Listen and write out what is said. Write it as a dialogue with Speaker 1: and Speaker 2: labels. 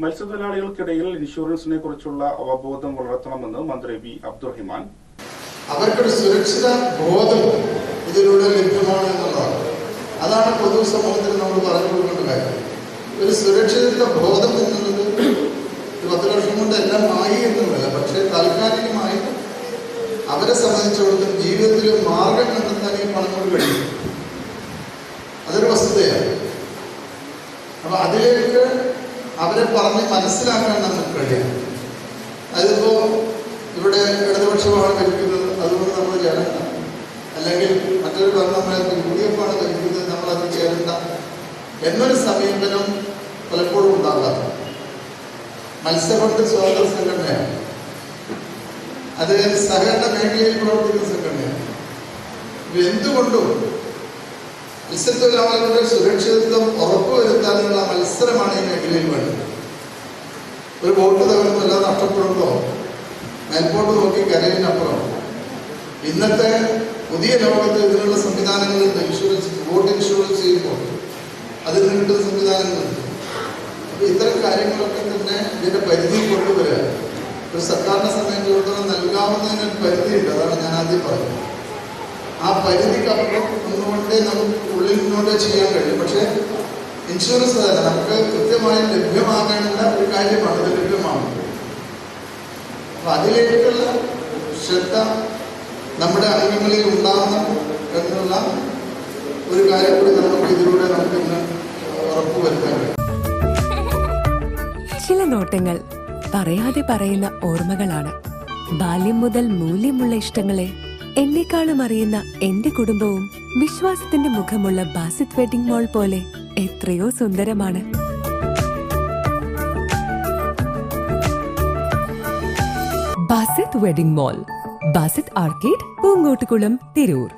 Speaker 1: മത്സ്യത്തൊഴിലാളികൾക്കിടയിൽ ഇൻഷുറൻസിനെ കുറിച്ചുള്ള അവബോധം വളർത്തണമെന്ന് മന്ത്രി വി. അബ്ദുറഹിമാൻ.
Speaker 2: അവർക്കൊരു സുരക്ഷിത ബോധം ഇതിലൂടെ ലഭ്യമാണ് എന്നുള്ളതാണ്. അതാണ് പൊതുസമൂഹത്തിന് നമ്മൾ പറഞ്ഞു കൊടുക്കേണ്ട കാര്യം. ഒരു സുരക്ഷിത ബോധം എന്നുള്ളത് പത്ത് വർഷം കൊണ്ട് എല്ലാം ആയി എന്നുള്ളതല്ല പക്ഷേ താൽക്കാലികമായി അവരെ സംബന്ധിച്ചിടത്തോളം ജീവിതത്തിൽ മാർഗം കണ്ടെത്താൻ ഈ പണം കൊണ്ട് കഴിയും. അതൊരു വസ്തുതയാണ്. അപ്പൊ അതിലേക്ക് അവരെ പറഞ്ഞ് മനസ്സിലാക്കാൻ നമുക്ക് കഴിയാം അതിപ്പോ ഇവിടെ ഇടതുപക്ഷമാണ് ധരിക്കുന്നത് അതുകൊണ്ട് നമ്മൾ ചേരണ്ട അല്ലെങ്കിൽ മറ്റൊരു ഭരണം യു ഡി എഫ് ആണ് ഭരിക്കുന്നത് നമ്മൾ അത് ചേരണ്ട എന്നൊരു സമീപനം പലപ്പോഴും ഉണ്ടാകാറ് മത്സ്യബന്ധ സ്വാതന്ത്ര്യ സംഘടനയാണ്. അത് സഹകരണ മേഖലയിൽ പ്രവർത്തിക്കുന്ന സംഘടനയാണ്. ഇത് മത്സ്യത്തൊഴിലാളികളുടെ സുരക്ഷിതത്വം ഉറപ്പുവരുത്താനുള്ള മത്സരമാണ് ഈ മേഖലയിൽ വേണ്ടത്. ഒരു ബോട്ട് എല്ലാം നഷ്ടപ്പെടുമ്പോ മേൽപോട്ട് നോക്കി കരയിനപ്പുറം. ഇന്നത്തെ പുതിയ ലോകത്ത് ഇതിനുള്ള സംവിധാനങ്ങളുണ്ട് ഇൻഷുറൻസ് ബോട്ട് ഇൻഷുറൻസ് ചെയ്യുമ്പോൾ അതിൽ നിന്ന് കിട്ടുന്ന സംവിധാനങ്ങളുണ്ട്. അപ്പൊ ഇത്തരം കാര്യങ്ങളൊക്കെ തന്നെ ഇതിന്റെ പരിധി കൊണ്ടുവരിക ഒരു സർക്കാരിനെ സംബന്ധിച്ചിടത്തോളം നൽകാവുന്നതിന് ഒരു പരിധിയുണ്ട്. അതാണ് ഞാൻ ആദ്യം പറഞ്ഞത്. ആ പരിധിക്കപ്പുറം ഒന്നുകൊണ്ടേ നമുക്ക് ഉള്ളിൽ ചെയ്യാൻ കഴിയും. പക്ഷേ ഇൻഷുറൻസ് തന്നെ നമുക്ക് കൃത്യമായി ലഭ്യമാകേണ്ട ഒരു കാര്യമാണ് ഇത് ലഭ്യമാകുന്നത് അപ്പൊ അതിലേക്കുള്ള ശ്രദ്ധ നമ്മുടെ അംഗങ്ങളിൽ ഉണ്ടാകണം എന്നുള്ള ഒരു കാര്യം കൂടി നമുക്ക് ഇതിലൂടെ നമുക്ക് ഇന്ന് ഉറപ്പുവരുത്താൻ
Speaker 3: ചില നോട്ടങ്ങൾ പറയാതെ പറയുന്ന ഓർമ്മകളാണ്. ബാല്യം മുതൽ മൂല്യമുള്ള ഇഷ്ടങ്ങളെ എന്നെക്കാളും അറിയുന്ന എന്റെ കുടുംബവും വിശ്വാസത്തിന്റെ മുഖമുള്ള ബാസിത് വെഡിംഗ് മോൾ പോലെ എത്രയോ സുന്ദരമാണ്. Basith wedding mall Basith arcade Poonkottukulam Tirur.